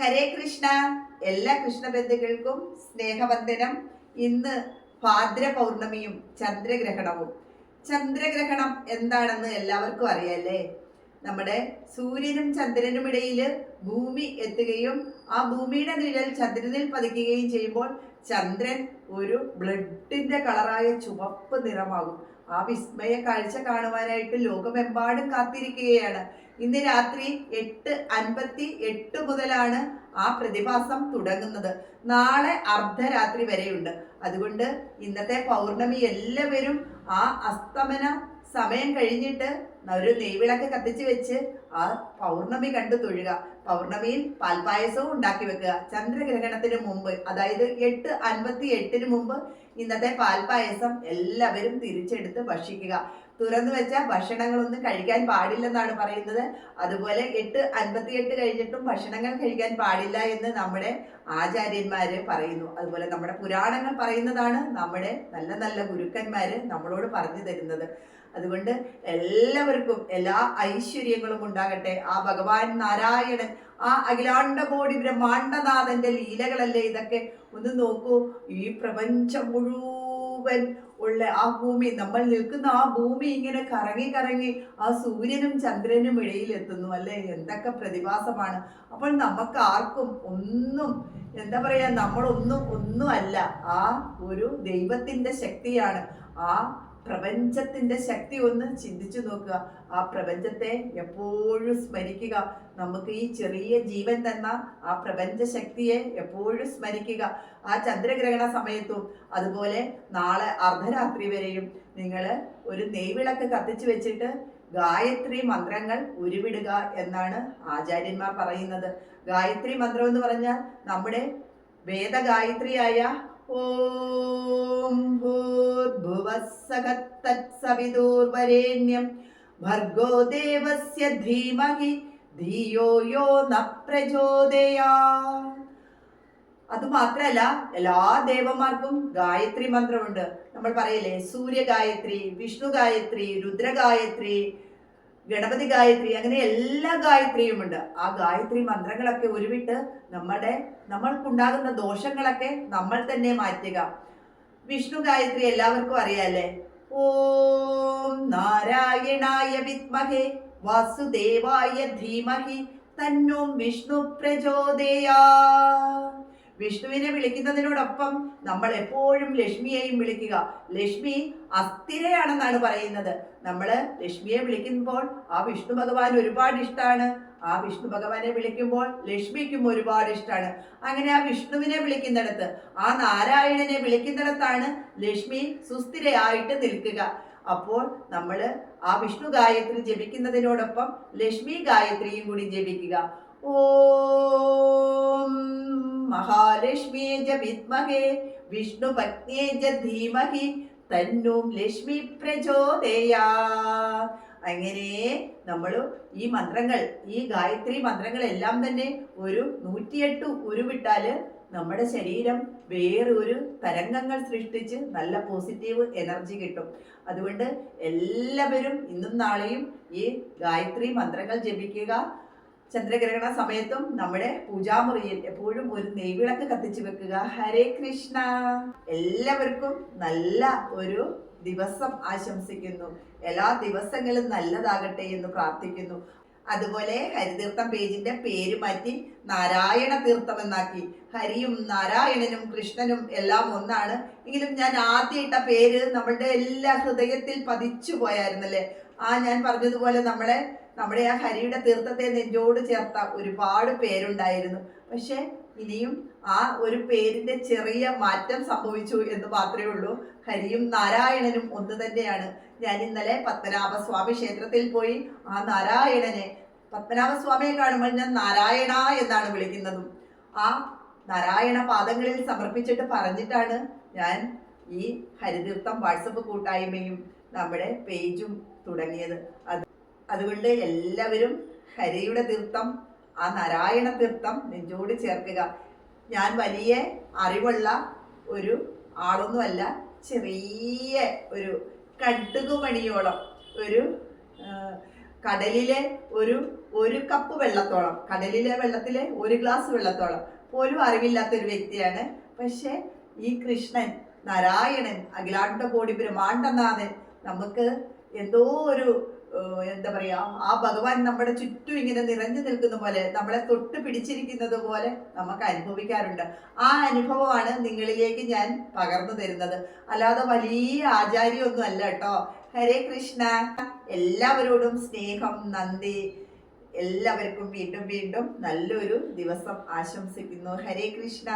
ഹരേ കൃഷ്ണ. എല്ലാ കൃഷ്ണബന്ധുക്കൾക്കും സ്നേഹവന്ദനം. ഇന്ന് ഭാദ്ര പൗർണമിയും ചന്ദ്രഗ്രഹണവും. ചന്ദ്രഗ്രഹണം എന്താണെന്ന് എല്ലാവർക്കും അറിയാല്ലേ? നമ്മുടെ സൂര്യനും ചന്ദ്രനും ഇടയിൽ ഭൂമി എത്തുകയും ആ ഭൂമിയുടെ നിഴൽ ചന്ദ്രനിൽ പതിക്കുകയും ചെയ്യുമ്പോൾ ചന്ദ്രൻ ഒരു ബ്ലഡിന്റെ കളറായ ചുവപ്പ് നിറമാകും. ആ വിസ്മയ കാഴ്ച കാണുവാനായിട്ട് ലോകമെമ്പാടും കാത്തിരിക്കുകയാണ്. ഇന്ന് രാത്രി എട്ട് അൻപത്തി എട്ട് മുതലാണ് ആ പ്രതിഭാസം തുടങ്ങുന്നത്. നാളെ അർദ്ധരാത്രി വരെയുണ്ട്. അതുകൊണ്ട് ഇന്നത്തെ പൗർണമി എല്ലാവരും ആ അസ്തമന സമയം കഴിഞ്ഞിട്ട് ഒരു നെയ്വിളക്ക് കത്തിച്ച് വെച്ച് ആ പൗർണമി കണ്ടു തൊഴുക. പൗർണമിയിൽ പാൽപായസവും ഉണ്ടാക്കി വെക്കുക. ചന്ദ്രഗ്രഹണത്തിന് മുമ്പ് അതായത് എട്ട് അൻപത്തി എട്ടിന് മുമ്പ് ഇന്നത്തെ പാൽപായസം എല്ലാവരും തിരിച്ചെടുത്ത് ഭക്ഷിക്കുക. തുറന്നു വെച്ച ഭക്ഷണങ്ങളൊന്നും കഴിക്കാൻ പാടില്ലെന്നാണ് പറയുന്നത്. അതുപോലെ എട്ട് അൻപത്തി എട്ട് കഴിഞ്ഞിട്ടും ഭക്ഷണങ്ങൾ കഴിക്കാൻ പാടില്ല എന്ന് നമ്മുടെ ആചാര്യന്മാര് പറയുന്നു. അതുപോലെ നമ്മുടെ പുരാണങ്ങൾ പറയുന്നതാണ് നമ്മുടെ നല്ല നല്ല ഗുരുക്കന്മാര് നമ്മളോട് പറഞ്ഞു തരുന്നത്. അതുകൊണ്ട് എല്ലാവർക്കും എല്ലാ ഐശ്വര്യങ്ങളും ഉണ്ടാകട്ടെ. ആ ഭഗവാൻ നാരായണൻ ആ അഖിലാണ്ട ബോഡി ബ്രഹ്മാണ്ടനാഥന്റെ ലീലകളല്ലേ ഇതൊക്കെ? ഒന്ന് നോക്കൂ ഈ പ്രപഞ്ചം മുഴുവൻ ഉള്ള ആ ഭൂമി നമ്മൾ നിൽക്കുന്ന ആ ഭൂമി ഇങ്ങനെ കറങ്ങി കറങ്ങി ആ സൂര്യനും ചന്ദ്രനും ഇടയിൽ എത്തുന്നു അല്ലേ? എന്തൊക്കെ പ്രതിഭാസമാണ്. അപ്പോൾ നമുക്ക് ആർക്കും ഒന്നും എന്താ പറയാ നമ്മളൊന്നും ഒന്നും അല്ല ആ ഒരു ദൈവത്തിന്റെ ശക്തിയാണ്. ആ പ്രപഞ്ചത്തിന്റെ ശക്തി ഒന്ന് ചിന്തിച്ചു നോക്കുക. ആ പ്രപഞ്ചത്തെ എപ്പോഴും സ്മരിക്കുക. നമുക്ക് ഈ ചെറിയ ജീവൻ തന്ന ആ പ്രപഞ്ച ശക്തിയെ എപ്പോഴും സ്മരിക്കുക. ആ ചന്ദ്രഗ്രഹണ സമയത്തും അതുപോലെ നാളെ അർദ്ധരാത്രി വരെയും നിങ്ങൾ ഒരു നെയ്വിളക്ക് കത്തിച്ചു വെച്ചിട്ട് ഗായത്രി മന്ത്രങ്ങൾ ഉരുവിടുക എന്നാണ് ആചാര്യന്മാർ പറയുന്നത്. ഗായത്രി മന്ത്രം എന്ന് പറഞ്ഞാൽ നമ്മുടെ വേദഗായത്രിയായ ഓം ഭൂർഭുവസ്സകത്തത്സവിതൂർവരേണ്യം ഭർഗോ ദേവസ്യ ധീമഹി ധിയോ യോ ന പ്രചോദയാ അത് മാത്രല്ല എല്ലാ ദേവന്മാർക്കും ഗായത്രി മന്ത്രമുണ്ട്. നമ്മൾ പറയില്ലേ സൂര്യ ഗായത്രി വിഷ്ണു ഗായത്രി രുദ്രഗായത്രി ഗണപതി ഗായത്രി അങ്ങനെ എല്ലാ ഗായത്രിയും ഉണ്ട് ആ ഗായത്രി മന്ത്രങ്ങളൊക്കെ ഉരുവിട്ട് നമ്മുടെ നമ്മൾക്കുണ്ടാകുന്ന ദോഷങ്ങളൊക്കെ നമ്മൾ തന്നെ മാറ്റുക. വിഷ്ണു ഗായത്രി എല്ലാവർക്കും അറിയാല്ലേ? ഓം നാരായണായ വിത്മഹേ വാസുദേവായ ധീമഹി തന്നോം വിഷ്ണു പ്രചോദയാ. വിഷ്ണുവിനെ വിളിക്കുന്നതിനോടൊപ്പം നമ്മൾ എപ്പോഴും ലക്ഷ്മിയെയും വിളിക്കുക. ലക്ഷ്മി അസ്ഥിരയാണെന്നാണ് പറയുന്നത്. നമ്മൾ ലക്ഷ്മിയെ വിളിക്കുമ്പോൾ ആ വിഷ്ണു ഭഗവാൻ ഒരുപാട് ഇഷ്ടമാണ് ആ വിഷ്ണു ഭഗവാനെ വിളിക്കുമ്പോൾ ലക്ഷ്മിക്കും ഒരുപാട് ഇഷ്ടമാണ് അങ്ങനെ ആ വിഷ്ണുവിനെ വിളിക്കുന്നിടത്ത് ആ നാരായണനെ വിളിക്കുന്നിടത്താണ് ലക്ഷ്മി സുസ്ഥിരയായിട്ട് നിൽക്കുക. അപ്പോൾ നമ്മൾ ആ വിഷ്ണു ഗായത്രി ജപിക്കുന്നതിനോടൊപ്പം ലക്ഷ്മി ഗായത്രിയും കൂടി ജപിക്കുക. ഓം മഹാലക്ഷ്മിയെ ജ വിദ്മഹേ വിഷ്ണു പത്നിയെ ജ ധീമഹി തന്നും ലക്ഷ്മി പ്രചോദയാ. അങ്ങനെ നമ്മൾ ഈ മന്ത്രങ്ങൾ ഈ ഗായത്രി മന്ത്രങ്ങളെല്ലാം തന്നെ ഒരു നൂറ്റിയെട്ട് ഉരുവിട്ടാൽ നമ്മുടെ ശരീരം വേറെ ഒരു തരംഗങ്ങൾ സൃഷ്ടിച്ച് നല്ല പോസിറ്റീവ് എനർജി കിട്ടും. അതുകൊണ്ട് എല്ലാവരും ഇന്നും നാളെയും ഈ ഗായത്രി മന്ത്രങ്ങൾ ജപിക്കുക. ചന്ദ്രഗ്രഹണ സമയത്തും നമ്മുടെ പൂജാമുറിയിൽ എപ്പോഴും ഒരു നെയ്വിളക്ക് കത്തിച്ചു വെക്കുക. ഹരേ കൃഷ്ണ. എല്ലാവർക്കും നല്ല ഒരു ദിവസം ആശംസിക്കുന്നു. എല്ലാ ദിവസങ്ങളും നല്ലതാകട്ടെ എന്ന് പ്രാർത്ഥിക്കുന്നു. അതുപോലെ ഹരിതീർത്ഥം പേജിന്റെ പേര് മാറ്റി നാരായണ തീർത്ഥം എന്നാക്കി. ഹരിയും നാരായണനും കൃഷ്ണനും എല്ലാം ഒന്നാണ്. എങ്കിലും ഞാൻ ആദ്യം ഇട്ട പേര് നമ്മളുടെ എല്ലാ ഹൃദയത്തിൽ പതിച്ചു പോയായിരുന്നല്ലേ? ആ ഞാൻ പറഞ്ഞതുപോലെ നമ്മളെ നമ്മുടെ ആ ഹരിയുടെ തീർത്ഥത്തെ നെഞ്ചോട് ചേർത്ത ഒരുപാട് പേരുണ്ടായിരുന്നു. പക്ഷെ ഇനിയും ആ ഒരു പേരിന്റെ ചെറിയ മാറ്റം സംഭവിച്ചു എന്ന് മാത്രമേ ഉള്ളൂ. ഹരിയും നാരായണനും ഒന്ന് തന്നെയാണ്. ഞാൻ ഇന്നലെ പത്മനാഭസ്വാമി ക്ഷേത്രത്തിൽ പോയി ആ നാരായണനെ പത്മനാഭസ്വാമിയെ കാണുമ്പോൾ ഞാൻ നാരായണ എന്നാണ് വിളിക്കുന്നതും. ആ നാരായണ പാദങ്ങളിൽ സമർപ്പിച്ചിട്ട് പറഞ്ഞിട്ടാണ് ഞാൻ ഈ ഹരിതീർത്ഥം വാട്സപ്പ് കൂട്ടായ്മയും നമ്മുടെ പേജും തുടങ്ങിയത്. അത് അതുകൊണ്ട് എല്ലാവരും ഹരിയുടെ തീർത്ഥം ആ നാരായണ തീർത്ഥം നെഞ്ചോട് ചേർക്കുക. ഞാൻ വലിയ അറിവുള്ള ഒരു ആളൊന്നുമല്ല ചെറിയ ഒരു കടുകുമണിയോളം ഒരു കടലിലെ ഒരു ഒരു കപ്പ് വെള്ളത്തോളം കടലിലെ വെള്ളത്തിലെ ഒരു ഗ്ലാസ് വെള്ളത്തോളം. പോലും അറിവില്ലാത്ത ഒരു വ്യക്തിയാണ്. പക്ഷെ ഈ കൃഷ്ണൻ നാരായണൻ അഖിലാണ്ട കോടി ബ്രഹ്മാണ്ടനാഥൻ നമുക്ക് എന്തോ ഒരു എന്താ പറയാ ആ ഭഗവാൻ നമ്മുടെ ചുറ്റും ഇങ്ങനെ നിറഞ്ഞു നിൽക്കുന്ന പോലെ നമ്മളെ തൊട്ട് പിടിച്ചിരിക്കുന്നത് പോലെ നമുക്ക് അനുഭവിക്കാറുണ്ട്. ആ അനുഭവമാണ് നിങ്ങളിലേക്ക് ഞാൻ പകർന്നു തരുന്നത്. അല്ലാതെ വലിയ ആചാര്യമൊന്നും അല്ല കേട്ടോ. ഹരേ കൃഷ്ണ. എല്ലാവരോടും സ്നേഹം നന്ദി. എല്ലാവർക്കും വീണ്ടും വീണ്ടും നല്ലൊരു ദിവസം ആശംസിക്കുന്നു. ഹരേ കൃഷ്ണ.